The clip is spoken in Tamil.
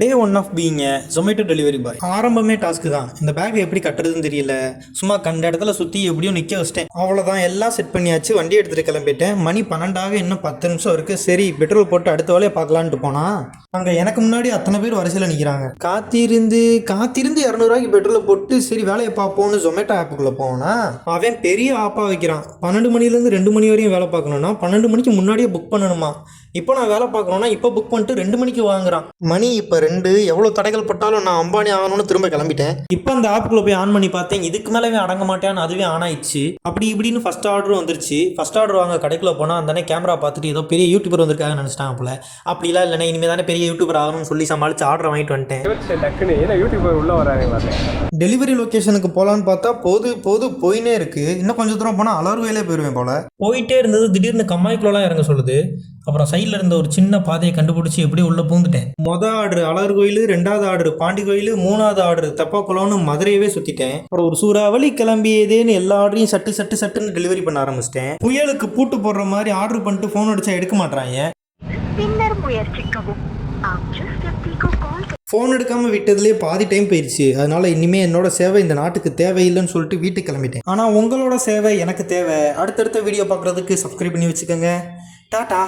டே ஒன் ஆஃப் பீங்க ஜொமேட்டோ டெலிவரி பாய் ஆரம்பமே டாஸ்க்கு தான். இந்த பேக் எப்படி கட்டுறதுன்னு தெரியல. சும்மா கண்ட இடத்துல சுற்றி எப்படியும் நிற்க வச்சிட்டேன். அவ்வளோதான் எல்லாம் செட் பண்ணியாச்சு. வண்டி எடுத்துகிட்டு கிளம்பிட்டேன். மணி பன்னெண்டாக இன்னும் பத்து நிமிஷம் இருக்குது சரி பெட்ரோல் போட்டு அடுத்த வேலையை பார்க்கலான்ட்டு போனா? அங்கே எனக்கு முன்னாடி அத்தனை பேர் வரிசையில் நிற்கிறாங்க காத்திருந்து காத்திருந்து இரநூறுவாய்க்கு பெட்ரோலை போட்டு சரி வேலையை பார்ப்போம்னு ஜொமேட்டோ ஆப்புக்குள்ளே போனா அவன் பெரிய ஆப்பா வைக்கிறான். பன்னெண்டு மணிலேருந்து ரெண்டு மணி வரையும் வேலை பார்க்கணும்னா பன்னெண்டு மணிக்கு முன்னாடியே புக் பண்ணணுமா? இப்போ நான் வேலை பார்க்கணும்னா இப்போ புக் பண்ணிட்டு ரெண்டு மணிக்கு வாங்குறான். மணி இப்போ ரெண்டு எவ்வளோ தடைகள் பட்டாலும் நான் அம்பானி ஆகணும்னு திரும்ப கிளம்பிட்டேன். இப்போ அந்த ஆப்புக்குள்ள போய் ஆன் பண்ணி பார்த்தேன் இதுக்கு மேலே அடங்க மாட்டேன்னு அதுவே ஆன் ஆயிடுச்சு. அப்படி இப்படின்னு ஃபர்ஸ்ட் ஆர்டரும் வந்துருச்சு. ஃபர்ஸ்ட் ஆர்டர் வாங்க கடைக்குள்ள போனால் அந்த கேமரா பார்த்துட்டு ஏதோ பெரிய யூடியூபர் வந்திருக்காங்க நினச்சிட்டாங்க போல. அப்படிலாம் இல்லைன்னா இனிமேல் தானே பெரிய யூடியூபர் ஆகணும்னு சொல்லி சமாளிச்சு ஆர்டர் வாங்கிட்டு வந்துட்டேன். டக்குன்னு ஏன்னா யூடியூபர் உள்ள வராங்களா டெலிவரி லொக்கேஷனுக்கு போகலான்னு பார்த்தா போது போது போயினே இருக்கு. இன்னும் கொஞ்சம் தூரம் போனால் அலர்வேலே போயிடுவேன் போல. போயிட்டே இருந்தது திடீர்னு கம்மாய்க்குள்ளலாம் இறங்க சொல்லுது. அப்புறம் சைடில் இருந்த ஒரு சின்ன பாதையை கண்டுபிடிச்சி எப்படியோ உள்ளே பூந்துட்டேன். மொதல் ஆர்டர் அலர் கோயில் ரெண்டாவது ஆர்டர் பாண்டி கோயில் மூணாவது ஆர்டர் தெப்பாக்குளம்னு மதுரையவே சுற்றிட்டேன் அப்புறம் ஒரு சூறாவளி கிளம்பியதேன்னு எல்லா ஆர்டரையும் சட்டு சட்டு சட்டுன்னு டெலிவரி பண்ண ஆரம்பிச்சிட்டேன். புயலுக்கு பூட்டு போடுற மாதிரி ஆர்டர் பண்ணிட்டு ஃபோன் அடிச்சா எடுக்க மாட்றாங்க. பின்னர் முயற்சிக்கவும். ஃபோன் எடுக்காமல் விட்டதுலேயே பாதி டைம் போயிடுச்சு அதனால் இனிமேல் என்னோட சேவை இந்த நாட்டுக்கு தேவையில்லைன்னு சொல்லிட்டு வீட்டுக்கு கிளம்பிட்டேன். ஆனால் உங்களோட சேவை எனக்கு தேவை. அடுத்தடுத்த வீடியோ பார்க்குறதுக்கு சப்ஸ்கிரைப் பண்ணி வச்சுக்கோங்க. டாட்டா